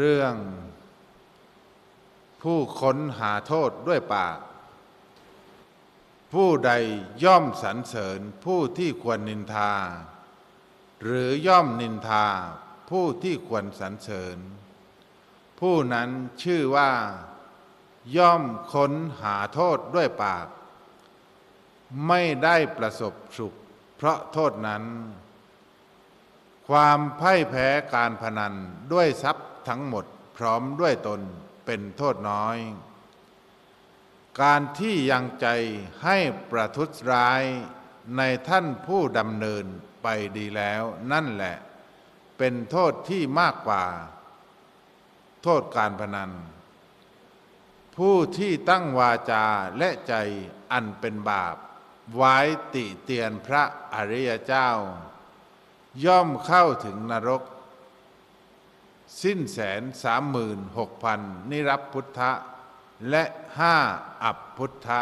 เรื่องผู้ค้นหาโทษด้วยปาก ผู้ใดย่อมสรรเสริญผู้ที่ควรนินทา หรือย่อมนินทาผู้ที่ควรสรรเสริญ ผู้นั้นชื่อว่า ย่อมค้นหาโทษด้วยปาก ไม่ได้ประสบสุขเพราะโทษนั้น ความพ่ายแพ้การพนันด้วยทรัพย์ทั้งหมดพร้อมด้วยตนเป็นโทษน้อย การที่ยังใจให้ประทุษร้ายในท่านผู้ดำเนินไปดีแล้วนั่นแหละ เป็นโทษที่มากกว่า โทษการพนัน ผู้ที่ตั้งวาจาและใจอันเป็นบาป ไว้ติเตียนพระอริยเจ้า ย่อมเข้าถึงนรก สิ้นแสนสามหมื่นหกพันนิรับพุทธะ และห้าอับพุทธะ